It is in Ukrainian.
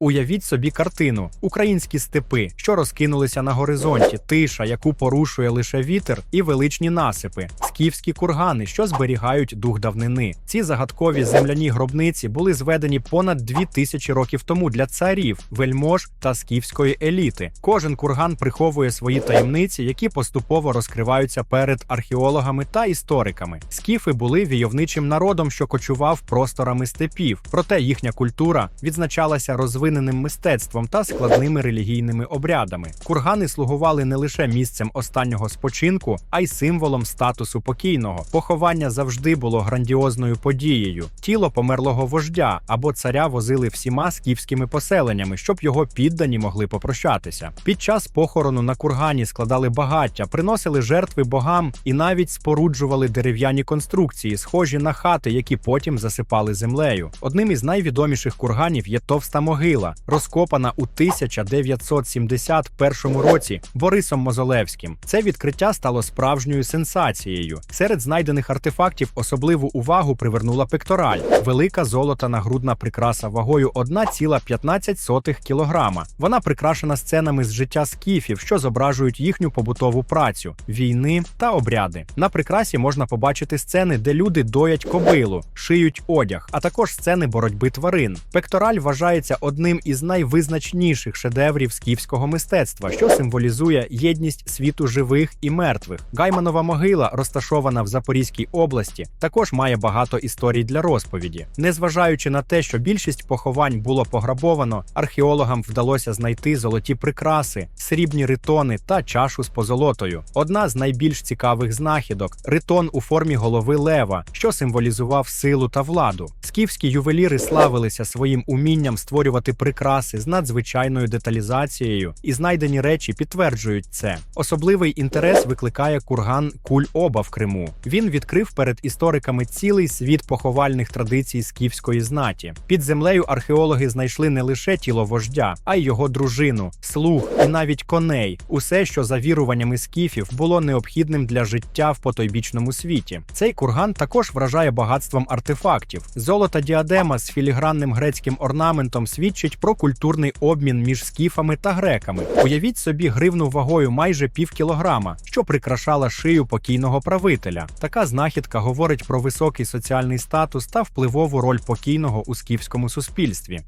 Уявіть собі картину: українські степи, що розкинулися на горизонті, тиша, яку порушує лише вітер, і величні насипи, скіфські кургани, що зберігають дух давнини. Ці загадкові земляні гробниці були зведені понад дві тисячі років тому для царів, вельмож та скіфської еліти. Кожен курган приховує свої таємниці, які поступово розкриваються перед археологами та істориками. Скіфи були війовничим народом, що кочував просторами степів, проте їхня культура відзначалася розвиненим мистецтвом та складними релігійними обрядами. Кургани слугували не лише місцем останнього спочинку, а й символом статусу покійного. Поховання завжди було грандіозною подією. Тіло померлого вождя або царя возили всіма скіфськими поселеннями, щоб його піддані могли попрощатися. Під час похорону на кургані складали багаття, приносили жертви богам і навіть споруджували дерев'яні конструкції, схожі на хати, які потім засипали землею. Одним із найвідоміших курганів є товста могила, розкопана у 1971 році Борисом Мозолевським. Це відкриття стало справжньою сенсацією. Серед знайдених артефактів особливу увагу привернула пектораль, велика золота нагрудна прикраса вагою 1,15 кілограма. Вона прикрашена сценами з життя скіфів, що зображують їхню побутову працю, війни та обряди. На прикрасі можна побачити сцени, де люди доять кобилу, шиють одяг, а також сцени боротьби тварин. Пектораль вважається одним із найвизначніших шедеврів скіфського мистецтва, що символізує єдність світу живих і мертвих. Гайманова могила, розташована в Запорізькій області, також має багато історій для розповіді. Незважаючи на те, що більшість поховань було пограбовано, археологам вдалося знайти золоті прикраси, срібні ритони та чашу з позолотою. Одна з найбільш цікавих знахідок ритон у формі голови лева, що символізував силу та владу. Скіфські ювеліри славилися своїм умінням створювати прикраси з надзвичайною деталізацією, і знайдені речі підтверджують це. Особливий інтерес викликає курган Куль-Оба в Криму. Він відкрив перед істориками цілий світ поховальних традицій скіфської знаті. Під землею археологи знайшли не лише тіло вождя, а й його дружину, слуг і навіть коней. Усе, що за віруваннями скіфів було необхідним для життя в потойбічному світі. Цей курган також вражає багатством артефактів. Золота діадема з філігранним грецьким орнаментом свідчить про культурний обмін між скіфами та греками. Уявіть собі гривну вагою майже пів кілограма, що прикрашала шию покійного правителя. Така знахідка говорить про високий соціальний статус та впливову роль покійного у скіфському суспільстві.